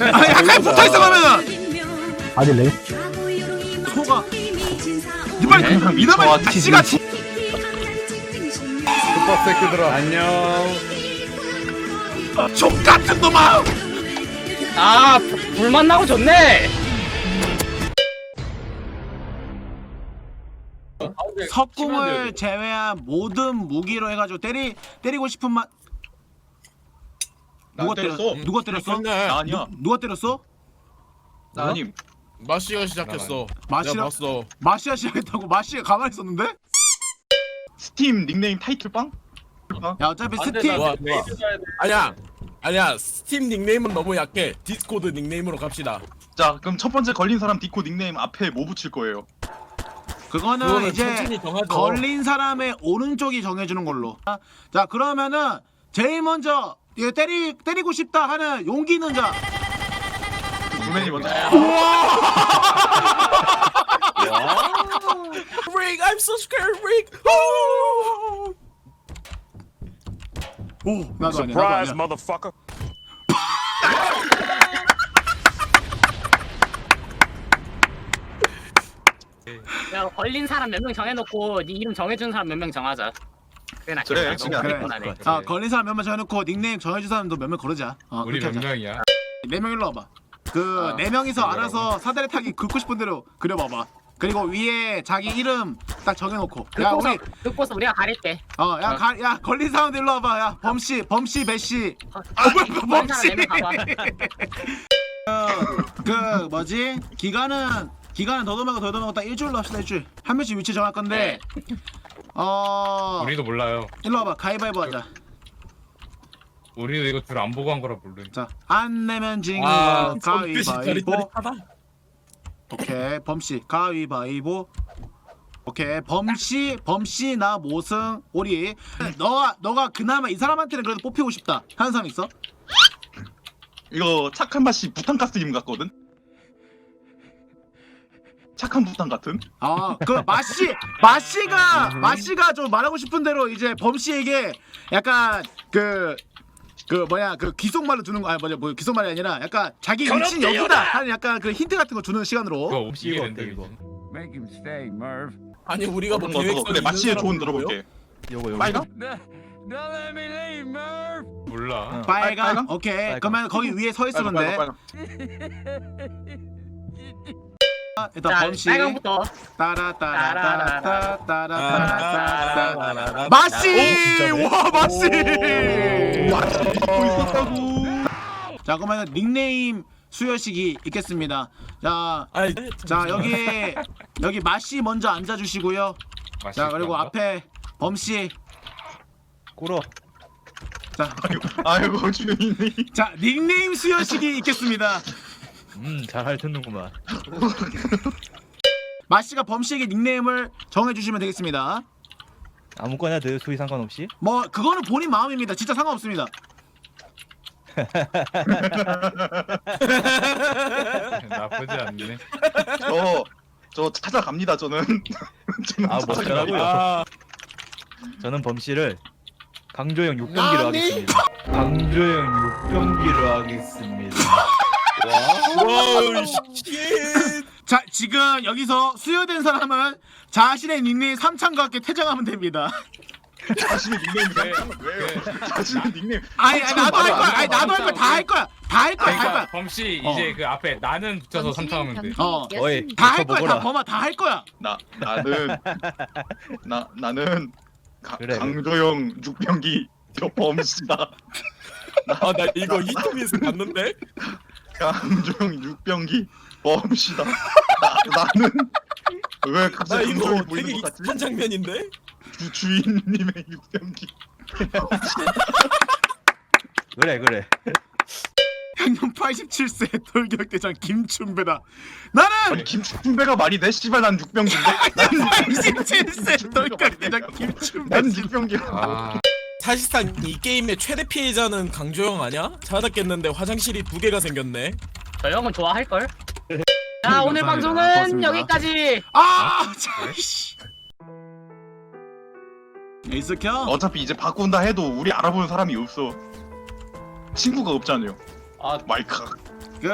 아니 가까이 붙어 있어 그러면은. 아니 레 소가. 저와 지가 지 슈퍼 새끼들아. 안녕. 족 같은 놈아. 아 불- 불만 나고 좋네. 석궁을 제외한 모든 무기로 해가지고 때리 때리고 싶은 맛 누가 때렸어? 누가 때렸어? 나 아니야. 누, 누가 때렸어? 나 아님. 마시가 시작했어 내가 봤어 마시아 시작했다고 마시아 가만히 있었는데? 스팀 닉네임 타이틀빵? 빵? 야 어차피 스팀 좋아 좋아 아니야 아니야 스팀 닉네임은 너무 약해 디스코드 닉네임으로 갑시다 자, 그럼 첫 번째 걸린 사람 디코 닉네임 앞에 뭐 붙일 거예요? 그거는 그거는 이제 천천히 정하죠 걸린 사람의 오른쪽이 정해주는 걸로. 자 그러면은 제일 먼저 이거 때리 때리고 싶다 하는 용기 있는 자. 구맨이 먼저. Rick I'm so scared Rick 오 나도 아니야. 나도 아니야. motherfucker. 야 걸린 사람 몇 명 정해놓고 네 이름 정해준 사람 몇 명 정하자. 낫겠다. 그래, 너무 지금 그래. 피곤하네. 자 걸린 사람 몇 명 정해놓고 닉네임 정해준 사람도 몇명 걸으자. 어, 우리 그렇게 몇 하자. 명이야? 네명 일로 와봐. 그네 명이서 알아서 사다리 타기 긁고 싶은 대로 그려봐봐. 그리고 위에 자기 이름 딱 정해놓고. 야 우리 득보서 우리가 가릴게. 어야 가 야 걸린 사람들 일로 와봐. 야 범씨 범씨 배씨. 아, 뭐야. 사람 네명 가봐. 그 뭐지 기간은 기간은 더더마고 더더마고 딱 일주일로 합시다 일주일 한 명씩 위치 정할 건데 어. 우리도 몰라요. 일로 와봐. 가위바위보 하자. 우리도 이거 줄 안 보고 한 거라 모르. 자 안 내면 지는 아 가위바위보. 오케이 범씨. 가위바위보. 오케이 범씨 범씨 나 모승 오리. 너가 너가 그나마 이 사람한테는 그래도 뽑히고 싶다. 하는 사람 있어? 이거 착한 맛이 부탄 가스님 같거든? 착한 부탄 같은? 아 그 마씨 마씨가 마씨가 좀 말하고 싶은 대로 이제 범씨에게 약간 그 그 뭐야 그 귀속말로 주는 거 아니 뭐냐 뭐 귀속말이 아니라 약간 자기 위치는 여기다 하는 약간 그 힌트 같은 거 주는 그거 시간으로 없이게 된다 이거. Make him stay, Merv. 아니 우리가 뭐 계획서 거. 그래, 마치의 조언 들어볼게. 요거 요거. 빨강? Don't let me leave, Merv. 몰라. 빨간 빨강? 오케이 빨강. 그러면 거기 위에 서 있으면 돼 빨강, 빨강. 일단 자 범씨 빨강부터. 따라 따라 따라 따라 따라 따라 따라 아, 마씨? 와 마씨 듣고 있었다고. 자 그러면 닉네임 수여식이 있겠습니다 자 아니 자 여기 여기 마씨 먼저 앉아주시고요. 자 그리고 앞에 범씨. 꿇어. 자, 아이고, 주인이. 자 닉네임 수여식이 있겠습니다. 음, 잘할 듣는구만. 마씨가 범씨에게 닉네임을 정해주시면 되겠습니다. 아무거나 돼, 수위 상관없이. 뭐 그거는 본인 마음입니다. 진짜 상관없습니다. 나쁘지 않네. 저, 저 찾아갑니다, 저는. 저는 아, 뭐 어쩌라고요? 아, 저는 범씨를 강조영 6경기로 아니. 하겠습니다. 강조영 6경기로 하겠습니다. 씨자 지금 여기서 수여된 사람은 자신의 닉네임 3창과 함께 퇴장하면 됩니다. 자신의 닉네임 왜? 자신의 닉네임. 아니, 아니 나도 할 거야. 아니 나도 할 거야. 다 할 거야. 다 할 거야. 다할 그러니까 거야. 범씨 어. 이제 그 앞에 나는 붙여서 삼창하면 돼. 어. 어이, 다할저 거야. 다. 범아 다 할 거야. 나, 나는, 나, 나는 가, 그래. 강조영 6병기 범씨다. 아 나 이거 이토미에서 봤는데 강조영 6병기 범씨다. 나, 나는 왜 나 갑자기 이거 감정이 되게 보이는 것 같지? 익숙한 장면인데 주, 주인님의 6병기. 그래, 그래. 향년 87세 돌격대장 김춘배다. 나는 아니 김춘배가 말이 돼? 씨발 난 6병기인데? 87세 돌격대장 김춘배. 난 6병기야. 아, 사실상 이 게임의 최대 피해자는 강조영 아니야? 찾았겠는데 화장실이 두 개가 생겼네 저 형은 좋아할 걸. 자 오늘. 방송은 고맙습니다. 여기까지. 아, 자, 씨. 에이스 켜. 어차피 이제 바꾼다 해도 우리 알아보는 사람이 없어. 친구가 없잖아요. 아 마이크. 끝